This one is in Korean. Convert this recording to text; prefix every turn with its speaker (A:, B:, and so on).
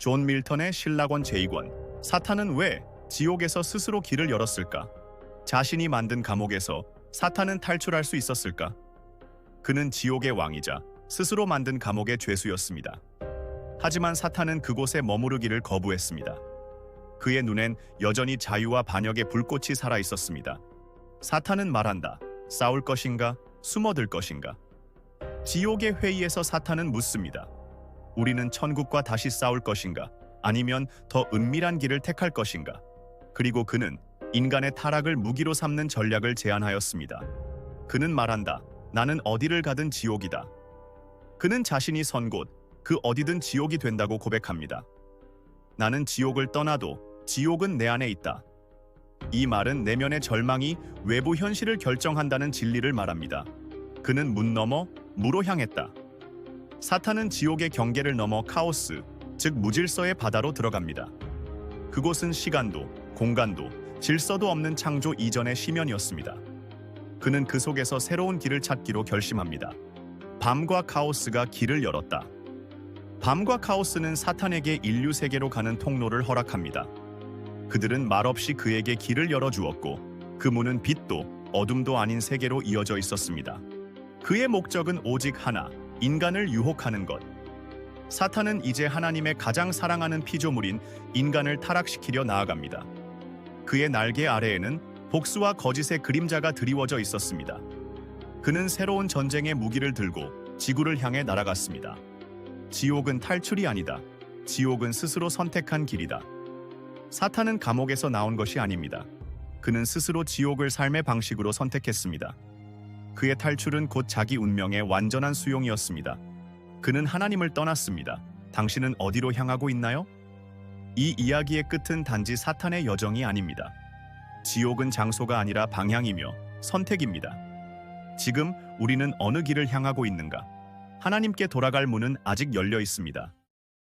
A: 존 밀턴의 신라권 제2권 사탄은 왜 지옥에서 스스로 길을 열었을까? 자신이 만든 감옥에서 사탄은 탈출할 수 있었을까? 그는 지옥의 왕이자 스스로 만든 감옥의 죄수였습니다. 하지만 사탄은 그곳에 머무르기를 거부했습니다. 그의 눈엔 여전히 자유와 반역의 불꽃이 살아 있었습니다. 사탄은 말한다. 싸울 것인가? 숨어들 것인가? 지옥의 회의에서 사탄은 묻습니다. 우리는 천국과 다시 싸울 것인가? 아니면 더 은밀한 길을 택할 것인가? 그리고 그는 인간의 타락을 무기로 삼는 전략을 제안하였습니다. 그는 말한다. 나는 어디를 가든 지옥이다. 그는 자신이 선 곳, 그 어디든 지옥이 된다고 고백합니다. 나는 지옥을 떠나도 지옥은 내 안에 있다. 이 말은 내면의 절망이 외부 현실을 결정한다는 진리를 말합니다. 그는 문 넘어 무로 향했다. 사탄은 지옥의 경계를 넘어 카오스, 즉 무질서의 바다로 들어갑니다. 그곳은 시간도, 공간도, 질서도 없는 창조 이전의 심연이었습니다. 그는 그 속에서 새로운 길을 찾기로 결심합니다. 밤과 카오스가 길을 열었다. 밤과 카오스는 사탄에게 인류 세계로 가는 통로를 허락합니다. 그들은 말없이 그에게 길을 열어주었고 그 문은 빛도 어둠도 아닌 세계로 이어져 있었습니다. 그의 목적은 오직 하나, 인간을 유혹하는 것. 사탄은 이제 하나님의 가장 사랑하는 피조물인 인간을 타락시키려 나아갑니다. 그의 날개 아래에는 복수와 거짓의 그림자가 드리워져 있었습니다. 그는 새로운 전쟁의 무기를 들고 지구를 향해 날아갔습니다. 지옥은 탈출이 아니다. 지옥은 스스로 선택한 길이다. 사탄은 감옥에서 나온 것이 아닙니다. 그는 스스로 지옥을 삶의 방식으로 선택했습니다. 그의 탈출은 곧 자기 운명의 완전한 수용이었습니다. 그는 하나님을 떠났습니다. 당신은 어디로 향하고 있나요? 이 이야기의 끝은 단지 사탄의 여정이 아닙니다. 지옥은 장소가 아니라 방향이며 선택입니다. 지금 우리는 어느 길을 향하고 있는가? 하나님께 돌아갈 문은 아직 열려 있습니다.